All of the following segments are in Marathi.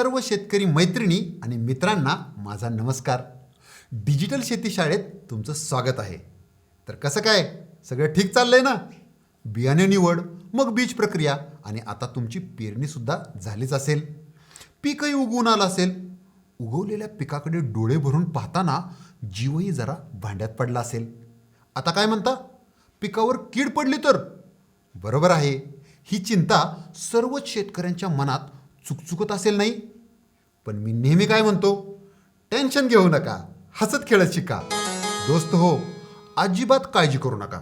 सर्व शेतकरी मैत्रिणी आणि मित्रांना माझा नमस्कार. डिजिटल शेती शाळेत तुमचं स्वागत आहे. तर कसं काय? सगळं ठीक चाललंय ना? बियाणे निवड मग बीज प्रक्रिया आणि आता तुमची पेरणीसुद्धा झालीच असेल. पीकही उगवून आलं असेल. उगवलेल्या पिकाकडे डोळे भरून पाहताना जीवही जरा भांड्यात पडला असेल. आता काय म्हणता? पिकावर कीड पडली तर? बरोबर आहे. ही चिंता सर्वच शेतकऱ्यांच्या मनात चुकचुकत असेल नाही? पण मी नेहमी काय म्हणतो? टेन्शन घेऊ नका हसत खेळत शिका. दोस्त हो अजिबात काळजी करू नका.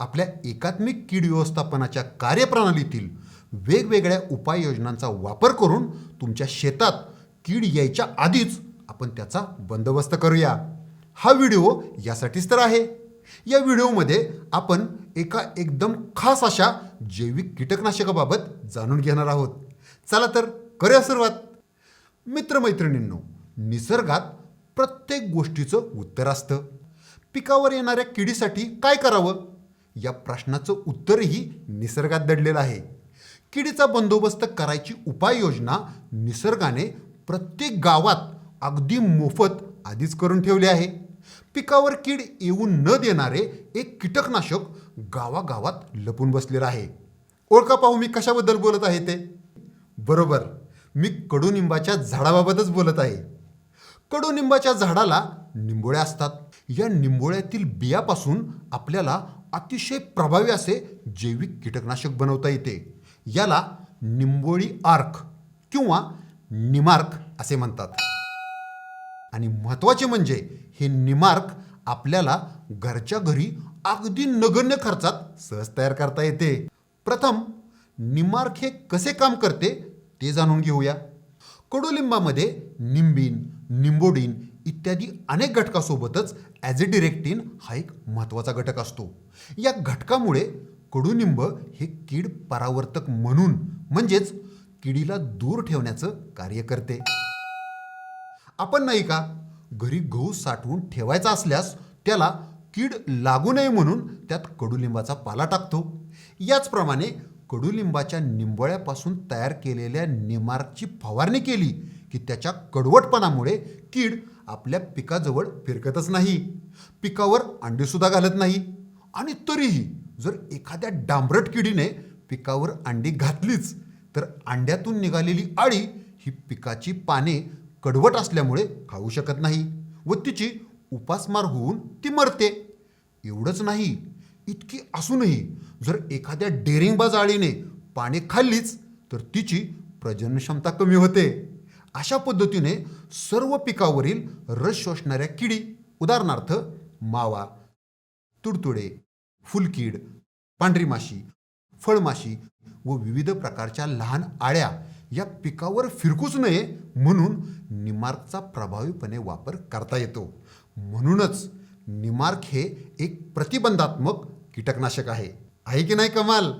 आपल्या एकात्मिक कीड व्यवस्थापनाच्या कार्यप्रणालीतील वेगवेगळ्या उपाययोजनांचा वापर करून तुमच्या शेतात कीड यायच्या आधीच आपण त्याचा बंदोबस्त करूया. हा व्हिडिओ यासाठीच तर आहे. या व्हिडिओमध्ये आपण एका एकदम खास अशा जैविक कीटकनाशकाबाबत जाणून घेणार आहोत. चला तर करूया सुरुवात. मित्रमैत्रिणींनो निसर्गात प्रत्येक गोष्टीचं उत्तर असतं. पिकावर येणाऱ्या किडीसाठी काय करावं? या प्रश्नाचं उत्तरही निसर्गात दडलेलं आहे. किडीचा बंदोबस्त करायची उपाययोजना निसर्गाने प्रत्येक गावात अगदी मोफत आधीच करून ठेवली आहे. पिकावर कीड येऊ न देणारे एक कीटकनाशक गावागावात लपून बसलेलं आहे. ओळखा पाहू मी कशाबद्दल बोलत आहे ते. बरोबर. मी कडुनिंबाच्या झाडाबाबतच बोलत आहे. कडुनिंबाच्या झाडाला निंबोळ्या असतात. या निंबोळ्यातील बियापासून आपल्याला अतिशय प्रभावी असे जैविक कीटकनाशक बनवता येते. याला निंबोळी आर्क किंवा निमार्क असे म्हणतात. आणि महत्त्वाचे म्हणजे हे निमार्क आपल्याला घरच्या घरी अगदी नगण्य खर्चात सहज तयार करता येते. प्रथम निमार्क हे कसे काम करते? ते जाणून घेऊया. कडुलिंबामध्ये निंबीन निंबोडीन इत्यादी अनेक घटकासोबतच ॲझिडिरेक्टिन हा एक महत्त्वाचा घटक असतो. या घटकामुळे कडुनिंब हे कीड परावर्तक म्हणून म्हणजेच किडीला दूर ठेवण्याचं कार्य करते. आपण नाही का घरी गहू साठवून ठेवायचा असल्यास त्याला कीड लागू नये म्हणून त्यात कडुलिंबाचा पाला टाकतो. याचप्रमाणे कडुलिंबाच्या निंबोळ्यापासून तयार केलेल्या निमारची फवारणी केली की त्याच्या कडवटपणामुळे कीड आपल्या पिकाजवळ फिरकतच नाही. पिकावर अंडीसुद्धा घालत नाही. आणि तरीही जर एखाद्या डांबरट किडीने पिकावर अंडी घातलीच तर अंड्यातून निघालेली आळी ही पिकाची पाने कडवट असल्यामुळे खाऊ शकत नाही व तिची उपासमार होऊन ती मरते. एवढंच नाही इतकी असूनही जर एखाद्या डेरिंगबाज आळीने पाने खाल्लीच तर तिची प्रजनन क्षमता कमी होते. अशा पद्धतीने सर्व पिकावरील रस शोषणाऱ्या किडी उदाहरणार्थ मावा तुडतुडे फुलकीड पांढरी माशी फळमाशी व विविध प्रकारच्या लहान आळ्या या पिकावर फिरकूच नये म्हणून निमार्कचा प्रभावीपणे वापर करता येतो. म्हणूनच निमार्क हे एक प्रतिबंधात्मक कीटकनाशक आहे. आहे की नाही कमाल?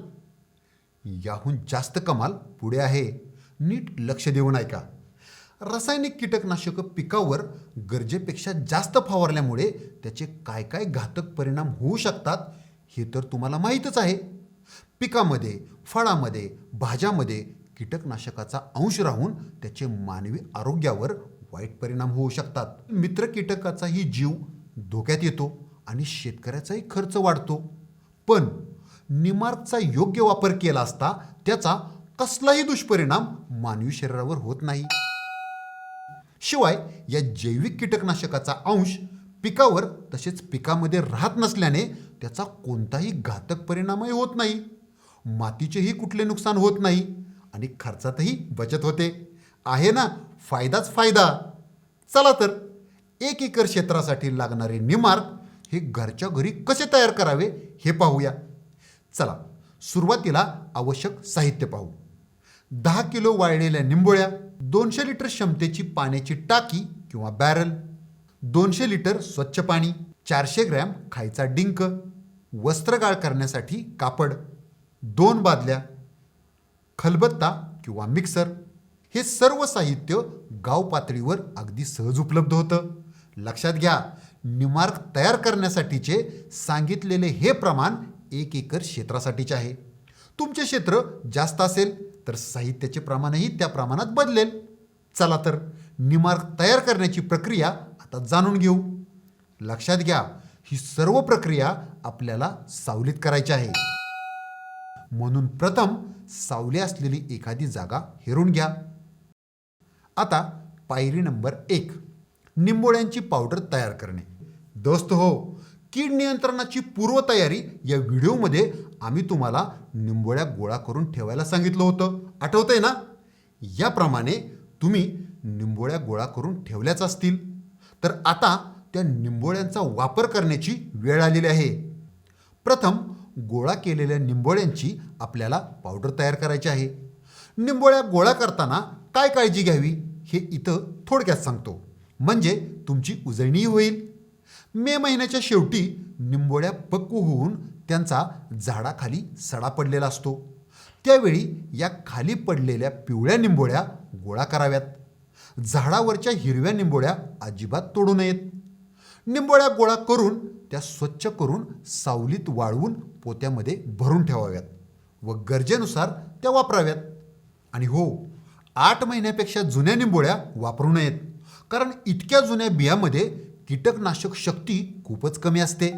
याहून जास्त कमाल पुढे आहे. नीट लक्ष देऊन ऐका. रासायनिक कीटकनाशकं पिकावर गरजेपेक्षा जास्त फवारल्यामुळे त्याचे काय काय घातक परिणाम होऊ शकतात हे तर तुम्हाला माहीतच आहे. पिकामध्ये फळामध्ये भाज्यामध्ये कीटकनाशकाचा अंश राहून त्याचे मानवी आरोग्यावर वाईट परिणाम होऊ शकतात. मित्र कीटकाचाही जीव धोक्यात येतो आणि शेतकऱ्याचाही खर्च वाढतो. पण निमार्कचा योग्य वापर केला असता त्याचा कसलाही दुष्परिणाम मानवी शरीरावर होत नाही. शिवाय या जैविक कीटकनाशकाचा अंश पिकावर तसेच पिकामध्ये राहत नसल्याने त्याचा कोणताही घातक परिणामही होत नाही. मातीचेही कुठले नुकसान होत नाही आणि खर्चातही बचत होते. आहे ना? फायदाच फायदा. चला तर एक एकर क्षेत्रासाठी लागणारे निमार्क हे घरच्या घरी कसे तयार करावे हे पाहूया. चला सुरुवातीला आवश्यक साहित्य पाहू. दहा किलो वाळलेल्या निंबोळ्या दोनशे लिटर क्षमतेची पाण्याची टाकी किंवा बॅरल दोनशे लिटर स्वच्छ पाणी चारशे ग्रॅम खायचा डिंक वस्त्रगाळ करण्यासाठी कापड दोन बादल्या खलबत्ता किंवा मिक्सर हे सर्व साहित्य गाव पातळीवर अगदी सहज उपलब्ध होतं. लक्षात घ्या. निमार्क तयार करण्यासाठीचे सांगितलेले हे प्रमाण एक एकर क्षेत्रासाठीचे आहे. तुमचे क्षेत्र जास्त असेल तर साहित्याचे प्रमाणही त्या प्रमाणात बदलेल. चला तर निमार्क तयार करण्याची प्रक्रिया आता जाणून घेऊ. लक्षात घ्या ही सर्व प्रक्रिया आपल्याला सावलीत करायची आहे. म्हणून प्रथम सावली असलेली एखादी जागा हेरून घ्या. आता पायरी नंबर एक. निंबोळ्यांची पावडर तयार करणे. दोस्त हो कीड नियंत्रणाची पूर्वतयारी या व्हिडिओमध्ये आम्ही तुम्हाला निंबोळ्या गोळा करून ठेवायला सांगितलं होतं. आठवतंय ना? याप्रमाणे तुम्ही निंबोळ्या गोळा करून ठेवल्याच असतील. तर आता त्या निंबोळ्यांचा वापर करण्याची वेळ आलेली आहे. प्रथम गोळा केलेल्या निंबोळ्यांची आपल्याला पावडर तयार करायची आहे. निंबोळ्या गोळा करताना काय काळजी घ्यावी हे इथं थोडक्यात सांगतो. म्हणजे तुमची उजळणी होईल. मे महिन्याच्या शेवटी निंबोळ्या पक्व होऊन त्यांचा झाडाखाली सडा पडलेला असतो. त्यावेळी या खाली पडलेल्या पिवळ्या निंबोळ्या गोळा कराव्यात. झाडावरच्या हिरव्या निंबोळ्या अजिबात तोडू नयेत. निंबोळ्या गोळा करून त्या स्वच्छ करून सावलीत वाळवून पोत्यामध्ये भरून ठेवाव्यात व गरजेनुसार त्या वापराव्यात. आणि हो आठ महिन्यापेक्षा जुन्या निंबोळ्या वापरू नयेत. कारण इतक्या जुन्या बियामध्ये कीटकनाशक शक्ती खूपच कमी असते.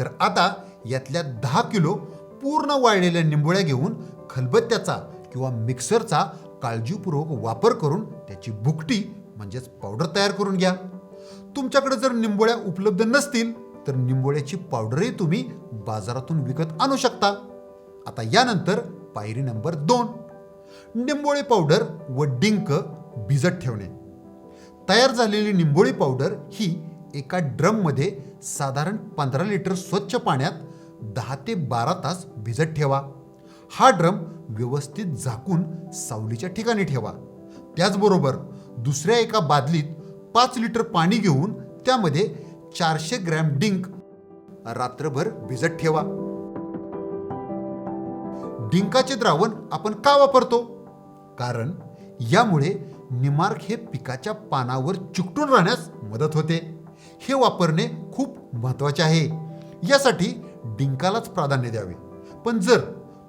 तर आता यातल्या दहा किलो पूर्ण वाळलेल्या निंबोळ्या घेऊन खलबत्त्याचा किंवा मिक्सरचा काळजीपूर्वक वापर करून त्याची भुकटी म्हणजेच पावडर तयार करून घ्या. तुमच्याकडे जर निंबोळ्या उपलब्ध नसतील तर निंबोळ्याची पावडरही तुम्ही बाजारातून विकत आणू शकता. आता यानंतर पायरी नंबर दोन. निंबोळी पावडर व डिंक भिजत ठेवणे. तयार झालेली निंबोळी पावडर ही एका ड्रममध्ये साधारण पंधरा लिटर स्वच्छ पाण्यात दहा ते बारा तास भिजत ठेवा. हा ड्रम व्यवस्थित झाकून सावलीच्या ठिकाणी ठेवा. त्याचबरोबर दुसऱ्या एका बादलीत पाच लिटर पाणी घेऊन त्यामध्ये चारशे ग्रॅम डिंक रात्रभर भिजत ठेवा. डिंकाचे द्रावण आपण का वापरतो? कारण यामुळे निमार्क हे पिकाच्या पानावर चिकटून राहण्यास मदत होते. हे वापरणे खूप महत्त्वाचे आहे. यासाठी डिंकालाच प्राधान्य द्यावे. पण जर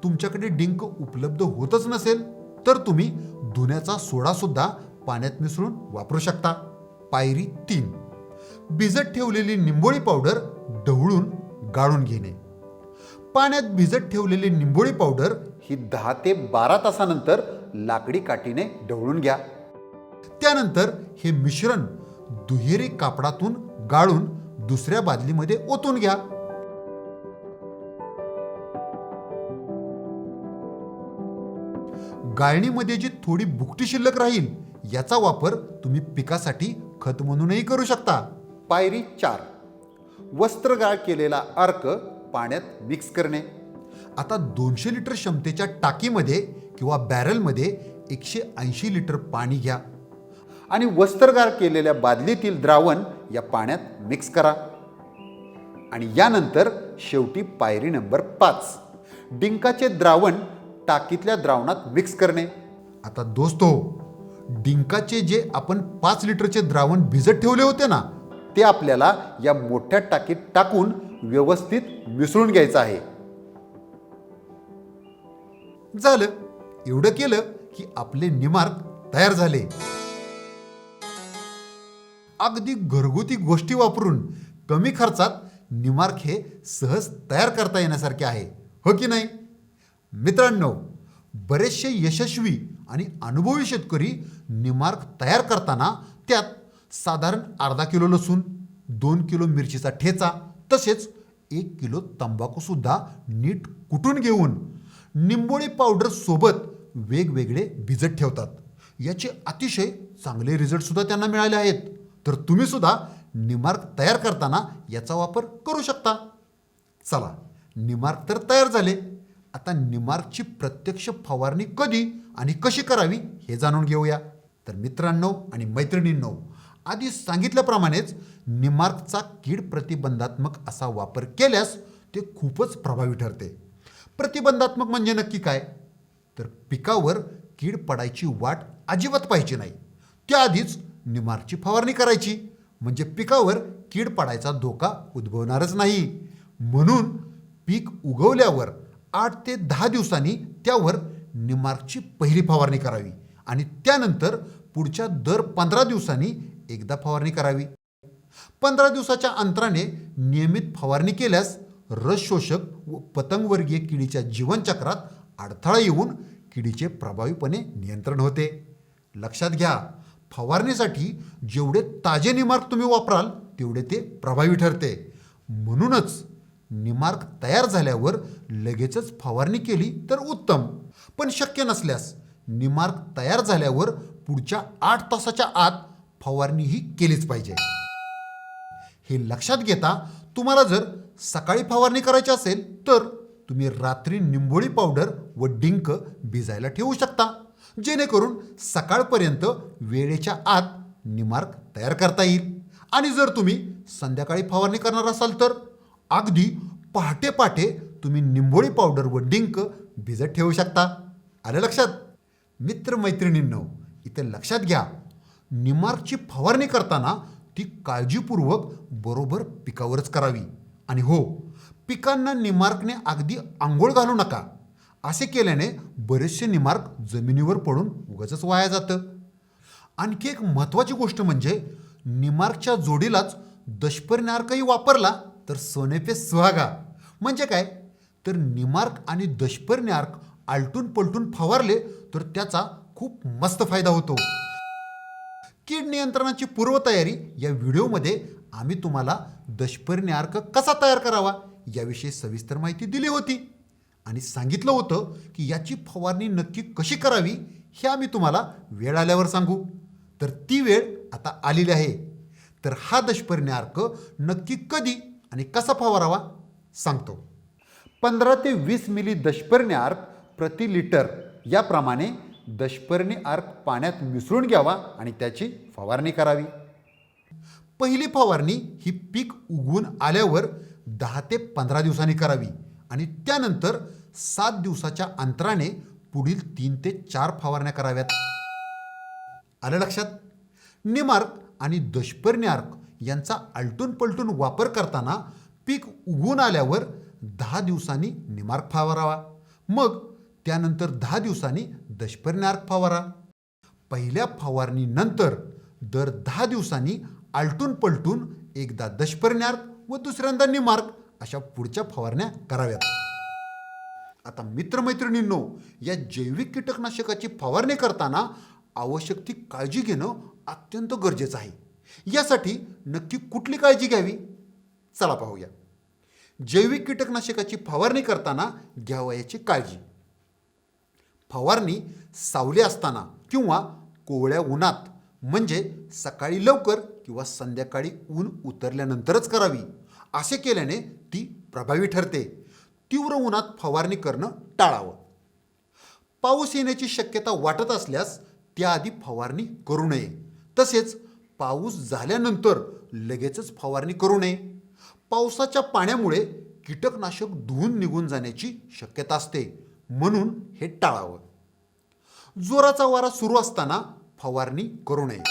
तुमच्याकडे डिंक उपलब्ध होतच नसेल तर तुम्ही धुण्याचा सोडा सुद्धा पाण्यात मिसळून वापरू शकता. पायरी तीन. भिजत ठेवलेली निंबोळी पावडर ढवळून गाळून घेणे. पाण्यात भिजत ठेवलेली निंबोळी पावडर ही दहा ते बारा तासानंतर लाकडी काठीने ढवळून घ्या. त्यानंतर हे मिश्रण दुहेरी कापडातून गाळून दुसऱ्या बादलीमध्ये ओतून घ्या. गाळणीमध्ये जी थोडी भुकटी शिल्लक राहील याचा वापर तुम्ही पिकासाठी खत म्हणूनही करू शकता. पायरी चार. वस्त्रगाळ केलेला अर्क पाण्यात मिक्स करणे. आता दोनशे लिटर क्षमतेच्या टाकीमध्ये किंवा बॅरलमध्ये एकशे ऐंशी लिटर पाणी घ्या. आणि वस्त्रगार केलेल्या बादलीतील द्रावण या पाण्यात मिक्स करा. आणि यानंतर शेवटी पायरी नंबर पाच. डिंकाचे द्रावण टाकीतल्या द्रावणात मिक्स करणे. आता दोस्तो हो, डिंकाचे जे आपण पाच लिटरचे द्रावण भिजत ठेवले होते ना ते आपल्याला या मोठ्या टाकीत टाकून व्यवस्थित मिसळून घ्यायचं आहे. झालं. एवढं केलं की आपले निमार्क तयार झाले. अगदी घरगुती गोष्टी वापरून कमी खर्चात निमार्क हे सहज तयार करता येण्यासारखे आहे. हो की नाही? मित्रांनो बरेचसे यशस्वी आणि अनुभवी शेतकरी निमार्क तयार करताना त्यात साधारण अर्धा किलो लसूण दोन किलो मिरचीचा ठेचा तसेच एक किलो तंबाखूसुद्धा नीट कुटून घेऊन निंबोळी पावडर सोबत वेगवेगळे भिजत ठेवतात. याचे अतिशय चांगले रिझल्टसुद्धा त्यांना मिळाले आहेत. तर तुम्ही सुद्धा निमार्क तयार करताना याचा वापर करू शकता. चला निमार्क तर तयार झाले. आता निमार्कची प्रत्यक्ष फवारणी कधी आणि कशी करावी हे जाणून घेऊया. तर मित्रांनो आणि मैत्रिणींनो आधी सांगितल्याप्रमाणेच निमार्कचा कीड प्रतिबंधात्मक असा वापर केल्यास ते खूपच प्रभावी ठरते. प्रतिबंधात्मक म्हणजे नक्की काय? तर पिकावर कीड पडायची वाट अजिबात पाहिजे नाही. त्याआधीच निमारची फवारणी करायची. म्हणजे पिकावर कीड पडायचा धोका उद्भवणारच नाही. म्हणून पीक उगवल्यावर आठ ते दहा दिवसांनी त्यावर निमार्कची पहिली फवारणी करावी. आणि त्यानंतर पुढच्या दर पंधरा दिवसांनी एकदा फवारणी करावी. पंधरा दिवसाच्या अंतराने नियमित फवारणी केल्यास रस शोषक व पतंगवर्गीय किडीच्या जीवनचक्रात अडथळा येऊन किडीचे प्रभावीपणे नियंत्रण होते. लक्षात घ्या फवारणीसाठी जेवढे ताजे निमार्क तुम्ही वापराल तेवढे ते प्रभावी ठरते. म्हणूनच निमार्क तयार झाल्यावर लगेचच फवारणी केली तर उत्तम. पण शक्य नसल्यास निमार्क तयार झाल्यावर पुढच्या आठ तासाच्या आत फवारणी ही केलीच पाहिजे. हे लक्षात घेता तुम्हाला जर सकाळी फवारणी करायची असेल तर तुम्ही रात्री निंबोळी पावडर व डिंक भिजायला ठेवू शकता. जेणेकरून सकाळपर्यंत वेळेच्या आत निमार्क तयार करता येईल. आणि जर तुम्ही संध्याकाळी फवारणी करणार असाल तर अगदी पहाटे पहाटे तुम्ही निंबोळी पावडर व डिंक भिजत ठेवू शकता. आलं लक्षात? मित्रमैत्रिणींनो इथे लक्षात घ्या निमार्कची फवारणी करताना ती काळजीपूर्वक बरोबर पिकावरच करावी. आणि हो पिकांना निमार्कने अगदी आंघोळ घालू नका. असे केल्याने बरेचसे निमार्क जमिनीवर पडून उगाचच वाया जातं. आणखी एक महत्त्वाची गोष्ट म्हणजे निमार्कच्या जोडीलाच दशपर्णी वापरला तर सोने सुहागा. म्हणजे काय? तर निमार्क आणि दशपर्णी आलटून पलटून फवारले तर त्याचा खूप मस्त फायदा होतो. कीड नियंत्रणाची पूर्वतयारी या व्हिडिओमध्ये आम्ही तुम्हाला दशपर्णी अर्क कसा तयार करावा याविषयी सविस्तर माहिती दिली होती. आणि सांगितलं होतं की याची फवारणी नक्की कशी करावी हे आम्ही तुम्हाला वेळ आल्यावर सांगू. तर ती वेळ आता आलेली आहे. तर हा दशपर्णी अर्क नक्की कधी आणि कसा फवारावा सांगतो. पंधरा ते वीस मिली दशपर्णी अर्क प्रति लिटर याप्रमाणे दशपर्णी अर्क पाण्यात मिसळून घ्यावा आणि त्याची फवारणी करावी. पहिली फवारणी ही पीक उगवून आल्यावर दहा ते पंधरा दिवसांनी करावी. आणि त्यानंतर सात दिवसाच्या अंतराने पुढील तीन ते चार फवारण्या कराव्यात. आलं लक्षात? निमार्क आणि दशपर्ण्यार्क यांचा आलटून पलटून वापर करताना पीक उगवून आल्यावर दहा दिवसांनी निमार्क फवारावा. मग त्यानंतर दहा दिवसांनी दशपर्ण्यार्क फवारा. पहिल्या फवारणीनंतर दर दहा दिवसांनी आलटून पलटून एकदा दशपर्ण्यार्क व दुसऱ्यांदा निमार्क अशा पुढच्या फवारण्या कराव्यात. आता मित्रमैत्रिणींनो या जैविक कीटकनाशकाची फवारणी करताना आवश्यक ती काळजी घेणं अत्यंत गरजेचं आहे. यासाठी नक्की कुठली काळजी घ्यावी? चला पाहूया. जैविक कीटकनाशकाची फवारणी करताना घ्यावयाची काळजी. फवारणी सावली असताना किंवा कोवळ्या उन्हात म्हणजे सकाळी लवकर किंवा संध्याकाळी ऊन उतरल्यानंतरच करावी. असे केल्याने ती प्रभावी ठरते. तीव्र उन्हात फवारणी करणं टाळावं. पाऊस येण्याची शक्यता वाटत असल्यास त्याआधी फवारणी करू नये. तसेच पाऊस झाल्यानंतर लगेचच फवारणी करू नये. पावसाच्या पाण्यामुळे कीटकनाशक धुवून निघून जाण्याची शक्यता असते. म्हणून हे टाळावं. जोराचा वारा सुरू असताना फवारणी करू नये.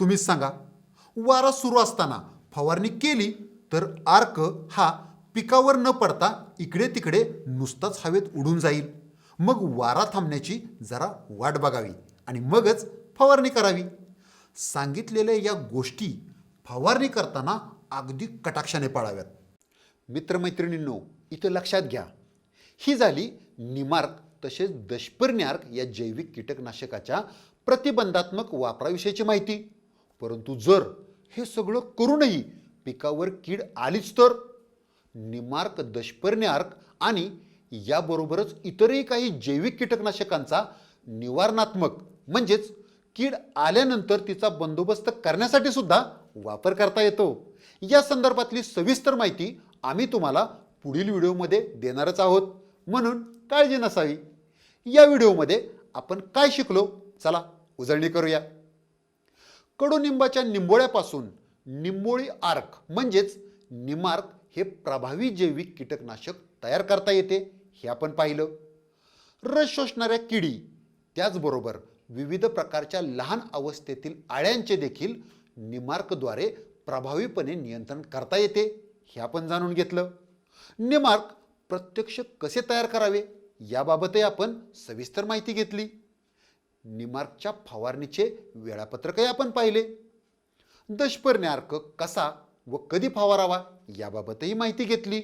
तुम्हीच सांगा वारा सुरू असताना फवारणी केली तर आर्क हा पिकावर न पडता इकडे तिकडे नुसताच हवेत उडून जाईल. मग वारा थांबण्याची जरा वाट बघावी आणि मगच फवारणी करावी. सांगितलेल्या या गोष्टी फवारणी करताना अगदी कटाक्षाने पाळाव्यात. मित्रमैत्रिणींनो इथं लक्षात घ्या. ही झाली निमार्क तसेच दशपर्ण्यार्क या जैविक कीटकनाशकाच्या प्रतिबंधात्मक वापराविषयीची माहिती. परंतु जर हे सगळं करूनही पिकावर कीड आलीच तर? निमार्क दशपर्ण्यार्क आणि याबरोबरच इतरही काही जैविक कीटकनाशकांचा निवारणात्मक म्हणजेच कीड आल्यानंतर तिचा बंदोबस्त करण्यासाठी सुद्धा वापर करता येतो. या संदर्भातली सविस्तर माहिती आम्ही तुम्हाला पुढील व्हिडिओमध्ये देणारच आहोत. म्हणून काळजी नसावी. या व्हिडिओमध्ये आपण काय शिकलो? चला उजळणी करूया. कडुनिंबाच्या निंबोळ्यापासून निंबोळी आर्क म्हणजेच निमार्क हे प्रभावी जैविक कीटकनाशक तयार करता येते. हे आपण पाहिलं. रस शोषणाऱ्या किडी त्याचबरोबर विविध प्रकारच्या लहान अवस्थेतील आळ्यांचे देखील निमार्कद्वारे प्रभावीपणे नियंत्रण करता येते. हे आपण जाणून घेतलं. निमार्क प्रत्यक्ष कसे तयार करावे? याबाबतही आपण सविस्तर माहिती घेतली. निमार्कच्या फवारणीचे वेळापत्रकही आपण पाहिले. दशपर्णी अर्क कसा व कधी फवारावा याबाबतही माहिती घेतली.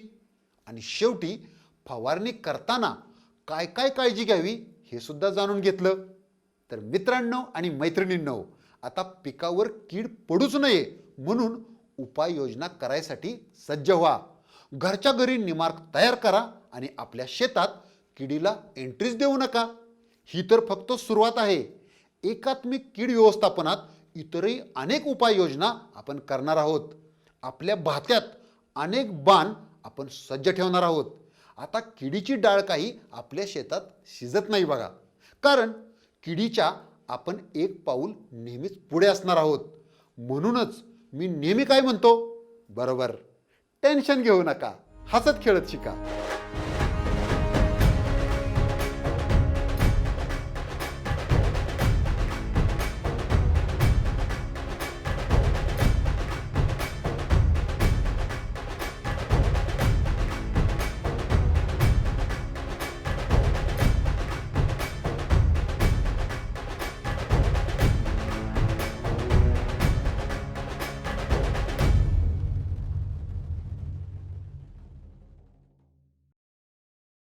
आणि शेवटी फवारणी करताना काय काय काळजी घ्यावी हे सुद्धा जाणून घेतलं. तर मित्रांनो आणि मैत्रिणींनो आता पिकावर कीड पडूच नये म्हणून उपाययोजना करायसाठी सज्ज व्हा. घरच्या घरी निमार्क तयार करा आणि आपल्या शेतात किडीला एंट्रीज देऊ नका. ही तर फक्त सुरुवात आहे. एकात्मिक कीड व्यवस्थापनात इतरही अनेक उपाययोजना आपण करणार आहोत. आपल्या भात्यात अनेक बाण आपण सज्ज ठेवणार आहोत. आता किडीची डाळ काही आपल्या शेतात शिजत नाही बघा. कारण किडीच्या आपण एक पाऊल नेहमीच पुढे असणार आहोत. म्हणूनच मी नेहमी काय म्हणतो? बरोबर. टेन्शन घेऊ नका. हसत खेळत शिका.